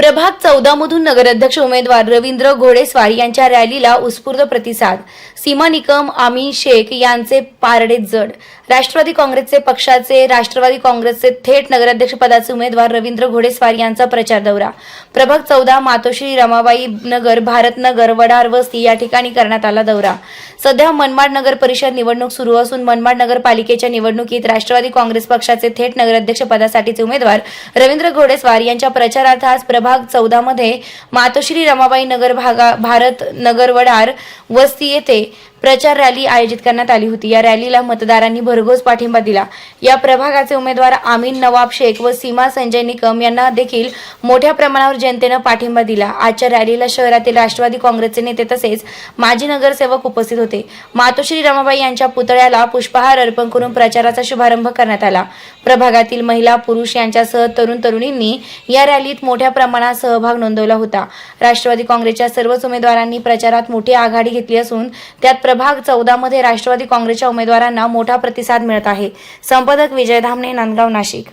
प्रभाग चौदा मधून नगराध्यक्ष उमेदवार रवींद्र घोडेस्वार यांच्या रॅलीला उत्स्फूर्त प्रतिसाद. सीमा निकम आमी शेख यांचे पारडे जड. राष्ट्रवादी काँग्रेसचे पक्षाचे राष्ट्रवादी काँग्रेसचे थेट नगराध्यक्ष पदाचे उमेदवार रवींद्र घोडेस्वार यांचा प्रचार दौरा. प्रभाग चौदा मातोश्री रमाबाई नगर भारतनगर वडार वस्ती या ठिकाणी करण्यात आला दौरा. सध्या मनमाड नगर परिषद निवडणूक सुरू असून मनमाड नगरपालिकेच्या निवडणुकीत राष्ट्रवादी काँग्रेस पक्षाचे थेट नगराध्यक्ष पदासाठीचे उमेदवार रवींद्र घोडेस्वार यांच्या प्रचारार्थ आज प्रभाग विभाग चौदामध्ये मातोश्री रमाबाई नगर भागा भारत नगर वडार वस्ती येथे प्रचार रॅली आयोजित करण्यात आली होती. या रॅलीला मतदारांनी भरघोस पाठिंबा दिला. या प्रभागाचे उमेदवार आमीन नवाब शेख व सीमा संजय निकम यांना देखील मोठ्या प्रमाणावर जनतेनं पाठिंबा दिला. आजच्या रॅलीला शहरातील राष्ट्रवादी काँग्रेसचे नेते तसेच माजी नगरसेवक उपस्थित होते. मातोश्री रमाबाई यांच्या पुतळ्याला पुष्पहार अर्पण करून प्रचाराचा शुभारंभ करण्यात आला. प्रभागातील महिला पुरुष यांच्यासह तरुण तरुणींनी या रॅलीत मोठ्या प्रमाणात सहभाग नोंदवला होता. राष्ट्रवादी काँग्रेसच्या सर्वच उमेदवारांनी प्रचारात मोठी आघाडी घेतली असून त्यात प्रभाग चौदा मध्ये राष्ट्रवादी काँग्रेसच्या उमेदवारांना मोठा प्रतिसाद मिळत आहे. संपादक विजय धामणे नांदगाव नाशिक.